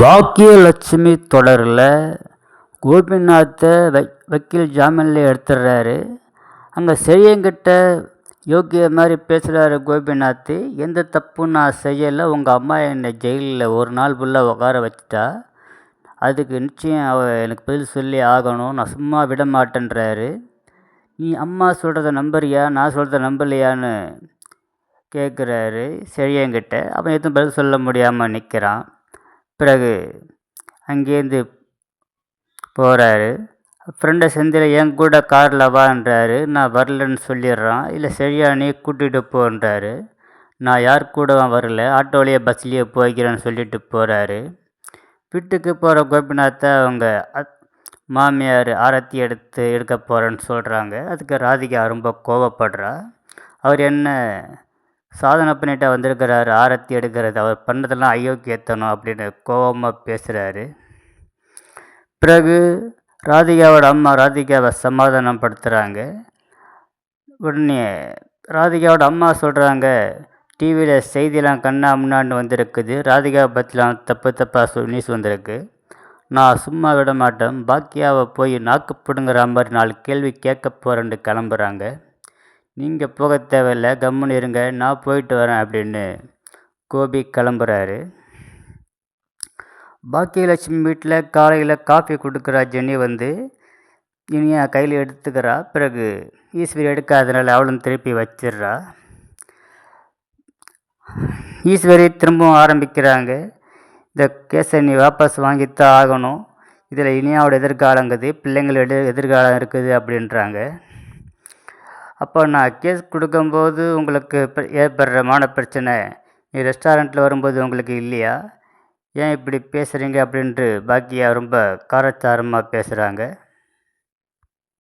பாக்கியலட்சுமி தொடரில் கோபிநாத்தை வை வக்கீல் ஜாமீனில் எடுத்துடுறாரு அங்கே செழியன்கிட்ட யோகிய மாதிரி பேசுகிறாரு கோபிநாத். எந்த தப்பும் நான் செய்யலை உங்கள் அம்மா என்னை ஜெயிலில் ஒரு நாள் ஃபுல்லாக உட்கார வச்சுட்டா. அதுக்கு நிச்சயம் அவ எனக்கு பதில் சொல்லி ஆகணும் நான் சும்மா விட மாட்டேன்றாரு. நீ அம்மா சொல்கிறத நம்புறியா நான் சொல்கிறத நம்பலையான்னு கேட்குறாரு செழியங்கிட்ட அவன் எதுவும் பதில் சொல்ல முடியாமல் நிற்கிறான் பிறகு அங்கேருந்து போகிறாரு ஃப்ரெண்டை செந்தில் என் கூட காரில் வான்றாரு நான் வரலன்னு சொல்லிடுறான். இல்லை சரியா நீ கூட்டிகிட்டு போன்றாரு நான் யார் கூட வரல. ஆட்டோலேயே பஸ்லேயே போய்க்கிறேன்னு சொல்லிட்டு போகிறாரு வீட்டுக்கு போகிற கோபிநாத்தை அவங்க அத் மாமியார் ஆரத்தி எடுத்து எடுக்க போகிறேன்னு சொல்கிறாங்க அதுக்கு ராதிகா ரொம்ப கோவப்படுறா. அவர் என்ன சாதனை பண்ணிட்டா வந்திருக்கிறாரு ஆரத்தி எடுக்கிறது. அவர் பண்ணதெல்லாம் அயோக்கியத்தனம் அப்படின்னு கோவமாக பேசுகிறாரு பிறகு ராதிகாவோட அம்மா ராதிகாவை சமாதானம் படுத்துகிறாங்க உடனே ராதிகாவோட அம்மா சொல்கிறாங்க டிவியில் செய்தியெல்லாம் கண்ணா முன்னாடி வந்திருக்குது. ராதிகா பற்றிலாம் தப்பு தப்பாக சொல் நியூஸ் வந்திருக்கு. நான் சும்மா விட மாட்டேன் பாக்கியாவை போய் நாக்கு பிடுங்குற மாதிரி நாலு கேள்வி கேட்க போகிறேன்னு கிளம்புறாங்க. நீங்கள் போக தேவையில்ல கம்முன்னு இருங்க நான் போயிட்டு வரேன் அப்படின்னு கோபி கிளம்புறாரு. பாக்கியலட்சுமி வீட்டில் காலையில் காஃபி கொடுக்குறா ஜெனி வந்து இனியா கையில் எடுத்துக்கிறா. பிறகு ஈஸ்வரி எடுக்காதனால அவளும் திருப்பி வச்சிடுறா. ஈஸ்வரி திரும்பவும் ஆரம்பிக்கிறாங்க. இந்த கேஸை நீ வாபஸ் வாங்கித்தான் ஆகணும். இதில் இனியாவோட எதிர்காலங்குது பிள்ளைங்களோட எதிர்காலம் இருக்குது அப்படின்றாங்க. அப்போ நான் கேஸ் கொடுக்கும்போது உங்களுக்கு ஏற்படுற மான பிரச்சனை. நீ ரெஸ்டாரண்ட்டில் வரும்போது உங்களுக்கு இல்லையா? ஏன் இப்படி பேசுகிறீங்க அப்படின்ட்டு பாக்கியா ரொம்ப காரச்சாரமாக பேசுகிறாங்க